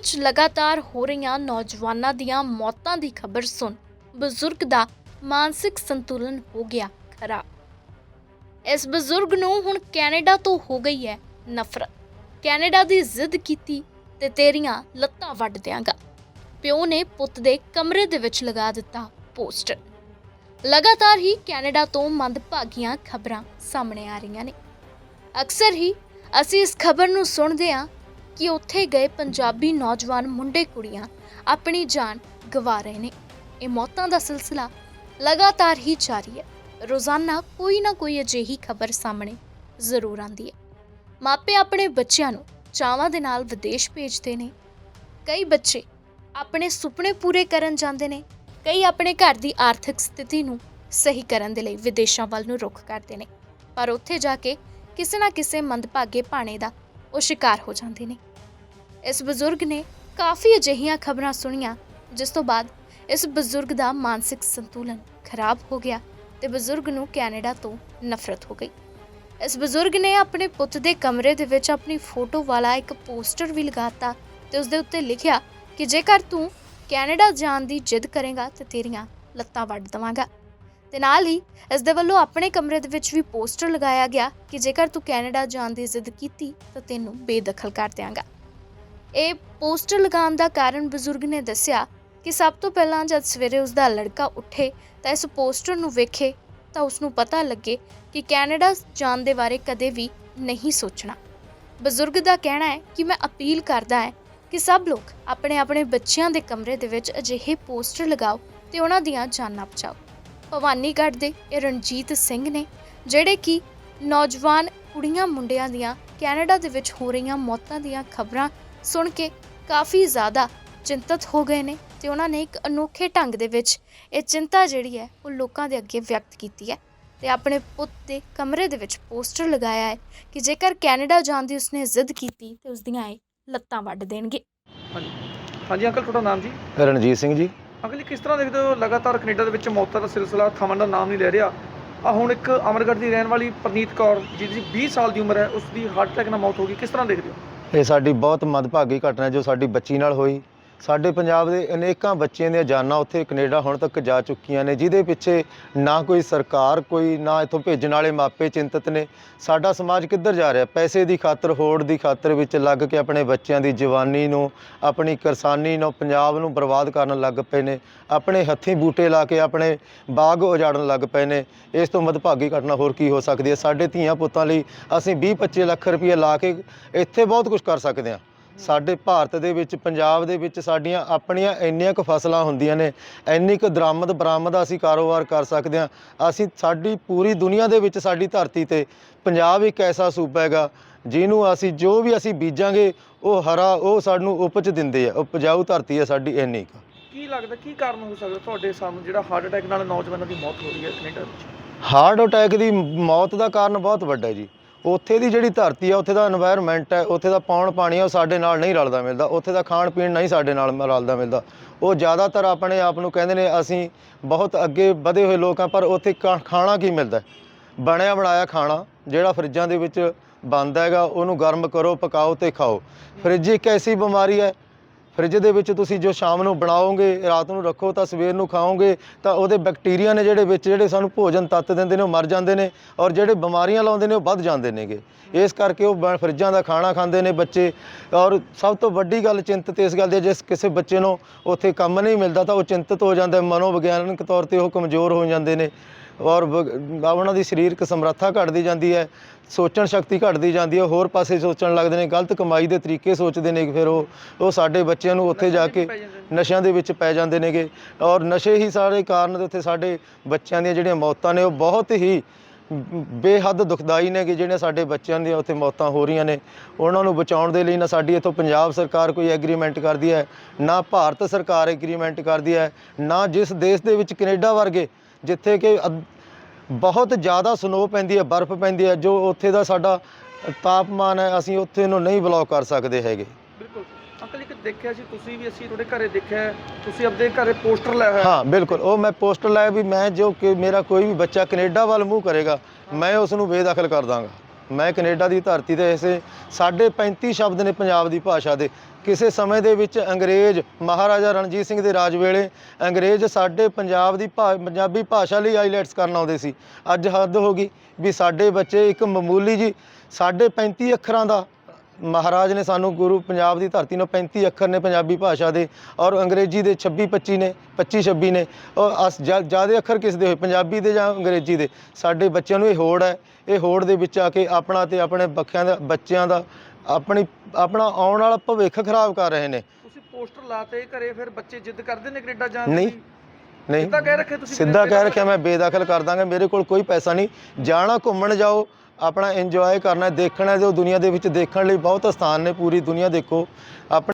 ਵਿੱਚ ਲਗਾਤਾਰ ਹੋ ਰਹੀਆਂ ਨੌਜਵਾਨਾਂ ਦੀਆਂ ਮੌਤਾਂ ਦੀ ਖਬਰ ਸੁਣ ਬਜ਼ੁਰਗ ਦਾ ਮਾਨਸਿਕ ਸੰਤੁਲਨ ਹੋ ਗਿਆ ਖਰਾਬ ਇਸ ਬਜ਼ੁਰਗ ਨੂੰ ਹੁਣ ਕੈਨੇਡਾ ਤੋਂ ਹੋ ਗਈ ਹੈ ਨਫ਼ਰਤ। ਕੈਨੇਡਾ ਦੀ ਜ਼ਿੱਦ ਕੀਤੀ ਤੇ ਤੇਰੀਆਂ ਲੱਤਾਂ ਵੱਢ ਦਿਆਂਗਾ। ਪਿਓ ਨੇ ਪੁੱਤ ਦੇ ਕਮਰੇ ਦੇ ਵਿੱਚ ਲਗਾ ਦਿੱਤਾ ਪੋਸਟਰ। ਲਗਾਤਾਰ ਹੀ ਕੈਨੇਡਾ ਤੋਂ ਮੰਦਭਾਗੀਆਂ ਖਬਰਾਂ ਸਾਹਮਣੇ ਆ ਰਹੀਆਂ ਨੇ। ਅਕਸਰ ਹੀ ਅਸੀਂ ਇਸ ਖਬਰ ਨੂੰ ਸੁਣਦੇ ਹਾਂ ਕਿ ਉੱਥੇ ਗਏ ਪੰਜਾਬੀ ਨੌਜਵਾਨ ਮੁੰਡੇ ਕੁੜੀਆਂ ਆਪਣੀ ਜਾਨ ਗਵਾ ਰਹੇ ਨੇ। ਇਹ ਮੌਤਾਂ ਦਾ ਸਿਲਸਿਲਾ ਲਗਾਤਾਰ ਹੀ ਜਾਰੀ ਹੈ। ਰੋਜ਼ਾਨਾ ਕੋਈ ਨਾ ਕੋਈ ਅਜਿਹੀ ਖਬਰ ਸਾਹਮਣੇ ਜ਼ਰੂਰ ਆਉਂਦੀ ਹੈ। ਮਾਪੇ ਆਪਣੇ ਬੱਚਿਆਂ ਨੂੰ ਚਾਵਾਂ ਦੇ ਨਾਲ ਵਿਦੇਸ਼ ਭੇਜਦੇ ਨੇ। ਕਈ ਬੱਚੇ ਆਪਣੇ ਸੁਪਨੇ ਪੂਰੇ ਕਰਨ ਜਾਂਦੇ ਨੇ। ਕਈ ਆਪਣੇ ਘਰ ਦੀ ਆਰਥਿਕ ਸਥਿਤੀ ਨੂੰ ਸਹੀ ਕਰਨ ਦੇ ਲਈ ਵਿਦੇਸ਼ਾਂ ਵੱਲ ਨੂੰ ਰੁਖ ਕਰਦੇ ਨੇ। ਪਰ ਉੱਥੇ ਜਾ ਕੇ ਕਿਸੇ ਨਾ ਕਿਸੇ ਮੰਦਭਾਗੇ ਭਾਣੇ ਦਾ ਉਹ ਸ਼ਿਕਾਰ ਹੋ ਜਾਂਦੇ ਨੇ। ਇਸ ਬਜ਼ੁਰਗ ਨੇ ਕਾਫੀ ਅਜਿਹੀਆਂ ਖਬਰਾਂ ਸੁਣੀਆਂ, ਜਿਸ ਤੋਂ ਬਾਅਦ ਇਸ ਬਜ਼ੁਰਗ ਦਾ ਮਾਨਸਿਕ ਸੰਤੁਲਨ ਖਰਾਬ ਹੋ ਗਿਆ ਤੇ ਬਜ਼ੁਰਗ ਨੂੰ ਕੈਨੇਡਾ ਤੋਂ ਨਫ਼ਰਤ ਹੋ ਗਈ। ਇਸ ਬਜ਼ੁਰਗ ਨੇ ਆਪਣੇ ਪੁੱਤ ਦੇ ਕਮਰੇ ਦੇ ਵਿੱਚ ਆਪਣੀ ਫੋਟੋ ਵਾਲਾ ਇੱਕ ਪੋਸਟਰ ਵੀ ਲਗਾਤਾ ਤੇ ਉਸ ਦੇ ਉੱਤੇ ਲਿਖਿਆ ਕਿ ਜੇਕਰ ਤੂੰ ਕੈਨੇਡਾ ਜਾਣ ਦੀ ਜਿੱਦ ਕਰੇਗਾ ਤੇ ਤੇਰੀਆਂ ਲੱਤਾਂ ਵੱਢ ਦਵਾਂਗਾ। ਤੇ ਨਾਲ ਹੀ ਇਸ ਦੇ ਵੱਲੋਂ ਆਪਣੇ ਕਮਰੇ ਦੇ ਵਿੱਚ ਵੀ ਪੋਸਟਰ ਲਗਾਇਆ ਗਿਆ ਕਿ ਜੇਕਰ ਤੂੰ ਕੈਨੇਡਾ ਜਾਣ ਦੀ ਜ਼ਿੱਦ ਕੀਤੀ, ਤਾਂ ਤੈਨੂੰ ਬੇਦਖਲ ਕਰ ਦਿਆਂਗਾ। ਇਹ ਪੋਸਟਰ ਲਗਾਉਣ ਦਾ ਕਾਰਨ ਬਜ਼ੁਰਗ ਨੇ ਦੱਸਿਆ ਕਿ ਸਭ ਤੋਂ ਪਹਿਲਾਂ ਜਦ ਸਵੇਰੇ ਉਸ ਦਾ ਲੜਕਾ ਉੱਠੇ ਤਾਂ ਇਸ ਪੋਸਟਰ ਨੂੰ ਵੇਖੇ ਤਾਂ ਉਸ ਨੂੰ ਪਤਾ ਲੱਗੇ ਕਿ ਕੈਨੇਡਾ ਜਾਣ ਦੇ ਬਾਰੇ ਕਦੇ ਵੀ ਨਹੀਂ ਸੋਚਣਾ। ਬਜ਼ੁਰਗ ਦਾ ਕਹਿਣਾ ਹੈ ਕਿ ਮੈਂ ਅਪੀਲ ਕਰਦਾ ਹਾਂ ਕਿ ਸਭ ਲੋਕ ਆਪਣੇ ਆਪਣੇ ਬੱਚਿਆਂ ਦੇ ਕਮਰੇ ਦੇ ਵਿੱਚ ਅਜਿਹੇ ਪੋਸਟਰ ਲਗਾਓ ਤੇ ਉਹਨਾਂ ਦੀਆਂ ਜਾਨਾਂ ਬਚਾਓ। ਭਵਾਨੀਗੜ੍ਹ ਦੇ ਇਹ ਰਣਜੀਤ ਸਿੰਘ ਨੇ ਜਿਹੜੇ ਕਿ ਨੌਜਵਾਨ ਕੁੜੀਆਂ ਮੁੰਡਿਆਂ ਦੀਆਂ ਕੈਨੇਡਾ ਦੇ ਵਿੱਚ ਹੋ ਰਹੀਆਂ ਮੌਤਾਂ ਦੀਆਂ ਖਬਰਾਂ ਸੁਣ ਕੇ ਕਾਫੀ ਜ਼ਿਆਦਾ ਚਿੰਤਤ ਹੋ ਗਏ ਨੇ ਤੇ ਉਹਨਾਂ ਨੇ ਇੱਕ ਅਨੋਖੇ ਢੰਗ ਦੇ ਵਿੱਚ ਇਹ ਚਿੰਤਾ ਜਿਹੜੀ ਹੈ ਉਹ ਲੋਕਾਂ ਦੇ ਅੱਗੇ ਵਿਅਕਤ ਕੀਤੀ ਹੈ ਤੇ ਆਪਣੇ ਪੁੱਤ ਦੇ ਕਮਰੇ ਦੇ ਵਿੱਚ ਪੋਸਟਰ ਲਗਾਇਆ ਹੈ ਕਿ ਜੇਕਰ ਕੈਨੇਡਾ ਜਾਣ ਦੀ ਉਸਨੇ ਜ਼ਿੱਦ ਕੀਤੀ ਤੇ ਉਸ ਦੀਆਂ ਇਹ ਲੱਤਾਂ ਵੱਢ ਦੇਣਗੇ। ਹਾਂਜੀ। ਹਾਂਜੀ ਅੰਕਲ ਤੁਹਾਡਾ ਨਾਮ ਜੀ? ਰਣਜੀਤ ਸਿੰਘ ਜੀ। ਅਗਲੀ ਕਿਸ ਤਰ੍ਹਾਂ ਦੇਖਦੇ ਹੋ? ਲਗਾਤਾਰ ਕੈਨੇਡਾ ਦੇ ਵਿੱਚ ਮੌਤਾਂ ਦਾ ਸਿਲਸਿਲਾ ਥਮਨ ਦਾ ਨਾਮ ਨਹੀਂ ਲੈ ਰਿਹਾ। ਆ ਹੁਣ ਇੱਕ ਅਮਰਗੜ੍ਹ ਦੀ ਰਹਿਣ ਵਾਲੀ ਪ੍ਰਨੀਤ ਕੌਰ, ਜਿਹਦੀ 20 ਸਾਲ ਦੀ ਉਮਰ ਹੈ ਉਸ ਦੀ ਹਾਰਟ ਅਟੈਕ ਨਾਲ ਮੌਤ ਹੋ ਗਈ। ਕਿਸ ਤਰ੍ਹਾਂ ਦੇਖਦੇ ਹੋ? ਇਹ ਸਾਡੀ ਬਹੁਤ ਮੰਦਭਾਗੀ ਘਟਨਾ ਜੋ ਸਾਡੀ ਬੱਚੀ ਨਾਲ ਹੋਈ। ਸਾਡੇ ਪੰਜਾਬ ਦੇ ਅਨੇਕਾਂ ਬੱਚਿਆਂ ਦੀਆਂ ਜਾਨਾਂ ਉੱਥੇ ਕੈਨੇਡਾ ਹੁਣ ਤੱਕ ਜਾ ਚੁੱਕੀਆਂ ਨੇ, ਜਿਹਦੇ ਪਿੱਛੇ ਨਾ ਕੋਈ ਸਰਕਾਰ, ਕੋਈ ਨਾ ਇੱਥੋਂ ਭੇਜਣ ਵਾਲੇ ਮਾਪੇ ਚਿੰਤਤ ਨੇ। ਸਾਡਾ ਸਮਾਜ ਕਿੱਧਰ ਜਾ ਰਿਹਾ? ਪੈਸੇ ਦੀ ਖਾਤਰ, ਹੋੜ ਦੀ ਖਾਤਰ ਵਿੱਚ ਲੱਗ ਕੇ ਆਪਣੇ ਬੱਚਿਆਂ ਦੀ ਜਵਾਨੀ ਨੂੰ, ਆਪਣੀ ਕਿਰਸਾਨੀ ਨੂੰ, ਪੰਜਾਬ ਨੂੰ ਬਰਬਾਦ ਕਰਨ ਲੱਗ ਪਏ ਨੇ। ਆਪਣੇ ਹੱਥੀਂ ਬੂਟੇ ਲਾ ਕੇ ਆਪਣੇ ਬਾਗ ਉਜਾੜਨ ਲੱਗ ਪਏ ਨੇ। ਇਸ ਤੋਂ ਮਦਭਾਗੀ ਘਟਨਾ ਹੋਰ ਕੀ ਹੋ ਸਕਦੀ ਹੈ? ਸਾਡੇ ਧੀਆਂ ਪੁੱਤਾਂ ਲਈ ਅਸੀਂ 20-25 ਲੱਖ ਰੁਪਏ ਲਾ ਕੇ ਇੱਥੇ ਬਹੁਤ ਕੁਝ ਕਰ ਸਕਦੇ ਹਾਂ। ਸਾਡੇ ਭਾਰਤ ਦੇ ਵਿੱਚ ਪੰਜਾਬ ਦੇ ਵਿੱਚ ਸਾਡੀਆਂ ਆਪਣੀਆਂ ਇੰਨੀਆਂ ਕੁ ਫਸਲਾਂ ਹੁੰਦੀਆਂ ਨੇ ਇੰਨੀ ਕੁ ਦਰਾਮਦ ਬਰਾਮਦ ਅਸੀਂ ਕਾਰੋਬਾਰ ਕਰ ਸਕਦੇ ਹਾਂ। ਅਸੀਂ ਸਾਡੀ ਪੂਰੀ ਦੁਨੀਆ ਦੇ ਵਿੱਚ ਸਾਡੀ ਧਰਤੀ ਤੇ ਪੰਜਾਬ ਇੱਕ ਐਸਾ ਸੂਬਾ ਹੈਗਾ ਜਿਹਨੂੰ ਅਸੀਂ ਜੋ ਵੀ ਅਸੀਂ ਬੀਜਾਂਗੇ ਉਹ ਹਰਾ ਉਹ ਸਾਨੂੰ ਉਪਜ ਦਿੰਦੇ ਆ ਉਪਜਾਊ ਧਰਤੀ ਹੈ ਸਾਡੀ ਇੰਨੀ ਕੁ। ਕੀ ਲੱਗਦਾ ਕੀ ਕਾਰਨ ਹੋ ਸਕਦਾ ਤੁਹਾਡੇ ਸਾਹਮਣੇ ਜਿਹੜਾ ਹਾਰਟ ਅਟੈਕ ਨਾਲ ਨੌਜਵਾਨਾਂ ਦੀ ਮੌਤ ਹੋ ਰਹੀ ਹੈ ਕੈਨੇਡਾ ਵਿੱਚ? ਹਾਰਟ ਅਟੈਕ ਦੀ ਮੌਤ ਦਾ ਕਾਰਨ ਬਹੁਤ ਵੱਡਾ ਹੈ ਜੀ। ਉੱਥੇ ਦੀ ਜਿਹੜੀ ਧਰਤੀ ਆ, ਉੱਥੇ ਦਾ এনवायरमेंट ਹੈ, ਉੱਥੇ ਦਾ ਪੌਣ ਪਾਣੀ ਆ, ਉਹ ਸਾਡੇ ਨਾਲ ਨਹੀਂ ਰਲਦਾ ਮਿਲਦਾ। ਉੱਥੇ ਦਾ ਖਾਣ ਪੀਣ ਨਹੀਂ ਸਾਡੇ ਨਾਲ ਰਲਦਾ ਮਿਲਦਾ। ਉਹ ਜ਼ਿਆਦਾਤਰ ਆਪਣੇ ਆਪ ਨੂੰ ਕਹਿੰਦੇ ਨੇ, ਅਸੀਂ ਬਹੁਤ ਅੱਗੇ ਵਧੇ ਹੋਏ ਲੋਕ ਆ, ਪਰ ਉੱਥੇ ਖਾਣਾ ਕੀ ਮਿਲਦਾ ਬਣਿਆ ਬਣਾਇਆ ਖਾਣਾ, ਜਿਹੜਾ ਫਰਿੱਜਾਂ ਦੇ ਵਿੱਚ ਬੰਦ ਹੈਗਾ, ਉਹਨੂੰ ਗਰਮ ਕਰੋ, ਪਕਾਓ ਤੇ ਖਾਓ। ਫਰਿੱਜ ਇੱਕ ਐਸੀ ਬਿਮਾਰੀ ਹੈ ਫਰਿੱਜ ਦੇ ਵਿੱਚ ਤੁਸੀਂ ਜੋ ਸ਼ਾਮ ਨੂੰ ਬਣਾਓਗੇ ਰਾਤ ਨੂੰ ਰੱਖੋ ਤਾਂ ਸਵੇਰ ਨੂੰ ਖਾਓਗੇ ਤਾਂ ਉਹਦੇ ਬੈਕਟੀਰੀਆ ਨੇ ਜਿਹੜੇ ਵਿੱਚ ਜਿਹੜੇ ਸਾਨੂੰ ਭੋਜਨ ਤੱਤ ਦਿੰਦੇ ਨੇ ਉਹ ਮਰ ਜਾਂਦੇ ਨੇ ਔਰ ਜਿਹੜੇ ਬਿਮਾਰੀਆਂ ਲਾਉਂਦੇ ਨੇ ਉਹ ਵੱਧ ਜਾਂਦੇ ਨੇਗੇ। ਇਸ ਕਰਕੇ ਉਹ ਬ- ਫਰਿੱਜਾਂ ਦਾ ਖਾਣਾ ਖਾਂਦੇ ਨੇ ਬੱਚੇ ਔਰ ਸਭ ਤੋਂ ਵੱਡੀ ਗੱਲ ਚਿੰਤਤ ਇਸ ਗੱਲ ਦੀ ਹੈ, ਜਿਸ ਕਿਸੇ ਬੱਚੇ ਨੂੰ ਉੱਥੇ ਕੰਮ ਨਹੀਂ ਮਿਲਦਾ ਤਾਂ ਉਹ ਚਿੰਤਤ ਹੋ ਜਾਂਦਾ ਮਨੋਵਿਗਿਆਨਕ ਤੌਰ ਤੇ ਉਹ ਕਮਜ਼ੋਰ ਹੋ ਜਾਂਦੇ ਨੇ। ਔਰ ਉਹਨਾਂ ਦੀ ਸਰੀਰਕ ਸਮਰੱਥਾ ਘਟਦੀ ਜਾਂਦੀ ਹੈ ਸੋਚਣ ਸ਼ਕਤੀ ਘਟਦੀ ਜਾਂਦੀ ਹੈ ਹੋਰ ਪਾਸੇ ਸੋਚਣ ਲੱਗਦੇ ਨੇ ਗਲਤ ਕਮਾਈ ਦੇ ਤਰੀਕੇ ਸੋਚਦੇ ਨੇ ਫਿਰ ਉਹ ਉਹ ਸਾਡੇ ਬੱਚਿਆਂ ਨੂੰ ਉੱਥੇ ਜਾ ਕੇ। ਨਸ਼ਿਆਂ ਦੇ ਵਿੱਚ ਪੈ ਜਾਂਦੇ ਨੇਗੇ ਔਰ ਨਸ਼ੇ ਹੀ ਸਾਰੇ ਕਾਰਨ ਦੇ ਉੱਤੇ ਸਾਡੇ ਬੱਚਿਆਂ ਦੀਆਂ ਜਿਹੜੀਆਂ ਮੌਤਾਂ ਨੇ ਉਹ ਬਹੁਤ ਹੀ ਬੇਹੱਦ ਦੁਖਦਾਈ ਨੇ ਕਿ ਜਿਹੜੇ ਸਾਡੇ ਬੱਚਿਆਂ ਦੀਆਂ ਉੱਥੇ ਮੌਤਾਂ ਹੋ ਰਹੀਆਂ ਨੇ ਉਹਨਾਂ ਨੂੰ ਬਚਾਉਣ ਦੇ ਲਈ ਨਾ ਸਾਡੀ ਇੱਥੋਂ ਪੰਜਾਬ ਸਰਕਾਰ ਕੋਈ ਐਗਰੀਮੈਂਟ ਕਰਦੀ ਹੈ ਨਾ ਭਾਰਤ ਸਰਕਾਰ ਐਗਰੀਮੈਂਟ ਕਰਦੀ ਹੈ ਨਾ ਜਿਸ ਦੇਸ਼ ਦੇ ਵਿੱਚ ਕੈਨੇਡਾ ਵਰਗੇ ਜਿੱਥੇ ਕਿ ਬਹੁਤ ਜ਼ਿਆਦਾ ਸਨੋ ਪੈਂਦੀ ਹੈ ਬਰਫ਼ ਪੈਂਦੀ ਹੈ ਜੋ ਉੱਥੇ ਦਾ ਸਾਡਾ ਤਾਪਮਾਨ ਹੈ ਅਸੀਂ ਉੱਥੇ ਨੂੰ ਨਹੀਂ ਬਲੌਕ ਕਰ ਸਕਦੇ ਹੈਗੇ। ਬਿਲਕੁਲ। ਅੰਕਲ ਇੱਕ ਦੇਖਿਆ ਸੀ ਤੁਸੀਂ ਵੀ ਅਸੀਂ ਤੁਹਾਡੇ ਘਰੇ ਦੇਖਿਆ ਤੁਸੀਂ ਆਪਣੇ ਘਰੇ ਪੋਸਟਰ ਲਾਇਆ ਹੋਇਆ। ਹਾਂ ਬਿਲਕੁਲ। ਉਹ ਮੈਂ ਪੋਸਟਰ ਲਾਇਆ ਵੀ ਮੈਂ ਜੋ ਕਿ ਮੇਰਾ ਕੋਈ ਵੀ ਬੱਚਾ ਕੈਨੇਡਾ ਵੱਲ ਮੂੰਹ ਕਰੇਗਾ ਮੈਂ ਉਸ ਨੂੰ ਬੇਦਖਲ ਕਰ ਦਾਂਗਾ। ਮੈਂ ਕੈਨੇਡਾ ਦੀ ਧਰਤੀ ਤੇ ਐਸੇ ਸਾਡੇ 35 ਸ਼ਬਦ ਨੇ ਪੰਜਾਬ ਦੀ ਭਾਸ਼ਾ ਦੇ। ਕਿਸੇ ਸਮੇਂ ਦੇ ਵਿੱਚ ਅੰਗਰੇਜ਼ ਮਹਾਰਾਜਾ ਰਣਜੀਤ ਸਿੰਘ ਦੇ ਰਾਜ ਵੇਲੇ ਅੰਗਰੇਜ਼ ਸਾਡੇ ਪੰਜਾਬ ਦੀ ਭਾ- ਪੰਜਾਬੀ ਭਾਸ਼ਾ ਲਈ ਆਈਲੈਟਸ ਕਰਨ ਆਉਂਦੇ ਸੀ। ਅੱਜ ਹੱਦ ਹੋ ਗਈ ਵੀ ਸਾਡੇ ਬੱਚੇ ਇੱਕ ਮਾਮੂਲੀ ਜੀ ਸਾਢੇ 35 ਅੱਖਰਾਂ ਦਾ ਮਹਾਰਾਜ ਨੇ ਸਾਨੂੰ ਗੁਰੂ ਪੰਜਾਬ ਦੀ ਧਰਤੀ ਨੂੰ 35 ਅੱਖਰ ਨੇ ਪੰਜਾਬੀ ਭਾਸ਼ਾ ਦੇ ਔਰ ਅੰਗਰੇਜ਼ੀ ਦੇ 26 25 ਨੇ 25 26 ਨੇ। ਔਰ ਅਸ ਜ਼ਿਆਦਾ ਅੱਖਰ ਕਿਸ ਦੇ ਹੋਏ? ਪੰਜਾਬੀ ਦੇ ਜਾਂ ਅੰਗਰੇਜ਼ੀ ਦੇ? ਸਾਡੇ ਬੱਚਿਆਂ ਨੂੰ ਇਹ ਹੋੜ ਹੈ। ਇਹ ਹੋੜ ਦੇ ਵਿੱਚ ਆ ਕੇ ਆਪਣਾ ਤੇ ਆਪਣੇ ਬੱਖਿਆਂ ਦਾ ਬੱਚਿਆਂ ਦਾ ਆਪਣੀ ਆਪਣਾ ਆਉਣ ਵਾਲਾ ਭਵਿੱਖ ਖਰਾਬ ਕਰ ਰਹੇ ਨੇ। ਤੁਸੀਂ ਪੋਸਟਰ ਲਾਤੇ ਘਰੇ ਫਿਰ ਬੱਚੇ ਜਿੱਦ ਕਰਦੇ ਨੇ ਕੈਨੇਡਾ ਜਾਣ ਨਹੀਂ। ਦੀ? ਨਹੀਂ। ਸਿੱਧਾ ਕਹਿ ਰੱਖਿਆ ਤੁਸੀਂ ਸਿੱਧਾ ਕਹਿ ਰੱਖਿਆ ਮੈਂ ਬੇਦਖਲ ਕਰ ਦਾਂਗਾ। ਮੇਰੇ ਕੋਲ ਕੋਈ ਪੈਸਾ ਨਹੀਂ। ਜਾਣਾ ਘੁੰਮਣ ਜਾਓ। ਆਪਣਾ ਇੰਜੋਏ ਕਰਨਾ ਦੇਖਣਾ ਜੋ ਦੁਨੀਆ ਦੇ ਵਿੱਚ ਦੇਖਣ ਲਈ ਬਹੁਤ ਸਥਾਨ ਨੇ, ਪੂਰੀ ਦੁਨੀਆ ਦੇਖੋ। ਆਪਣੇ